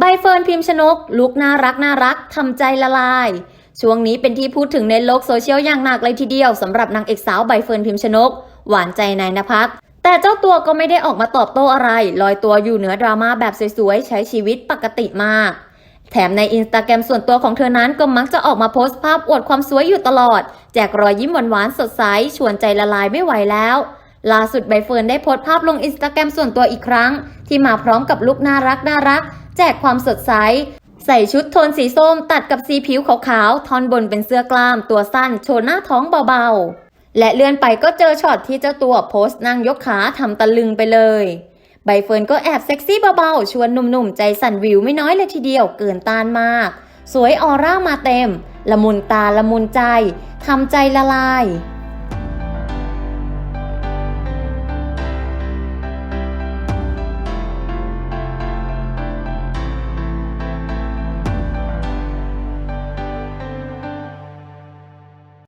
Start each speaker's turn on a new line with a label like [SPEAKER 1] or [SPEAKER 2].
[SPEAKER 1] ใบเฟิร์นพิมพ์ชนก ลุกน่ารักน่ารักทำใจละลาย ช่วงนี้เป็นที่พูดถึงในโลกโซเชียลอย่างหนักเลยทีเดียวสำหรับนางเอกสาวใบเฟิร์นพิมพ์ชนก หวานใจนายนภัสแต่เจ้าตัวก็ไม่ได้ออกมาตอบโต้อะไร ลอยตัวอยู่เหนือดราม่าแบบสวยๆ ใช้ชีวิตปกติมาก แถมในอินสตาแกรมส่วนตัวของเธอนั้นก็มักจะออกมาโพสต์ภาพอวดความสวยอยู่ตลอด แจกรอยยิ้มหวานๆสดใสชวนใจละลายไม่ไหวแล้ว ล่าสุดใบเฟิร์นได้โพสต์ภาพลงอินสตาแกรมส่วนตัวอีกครั้ง ที่มาพร้อมกับลุคน่ารักน่ารัก แจกความสดใส ใส่ชุดโทนสีส้ม ตัดกับสีผิวขาวๆ ทอนบนเป็นเสื้อกล้าม ตัวสั้น โชว์หน้าท้องเบาๆ และเลื่อนไปก็เจอช็อตที่เจ้าตัวโพสต์นั่งยกขาทำตะลึงไปเลย ใบเฟิร์นก็แอบเซ็กซี่เบาๆ ชวนหนุ่มๆ ใจสั่นวิวไม่น้อยเลยทีเดียวเกินต้านมาก สวยออร่ามาเต็ม ละมุนตาละมุนใจทำใจละลาย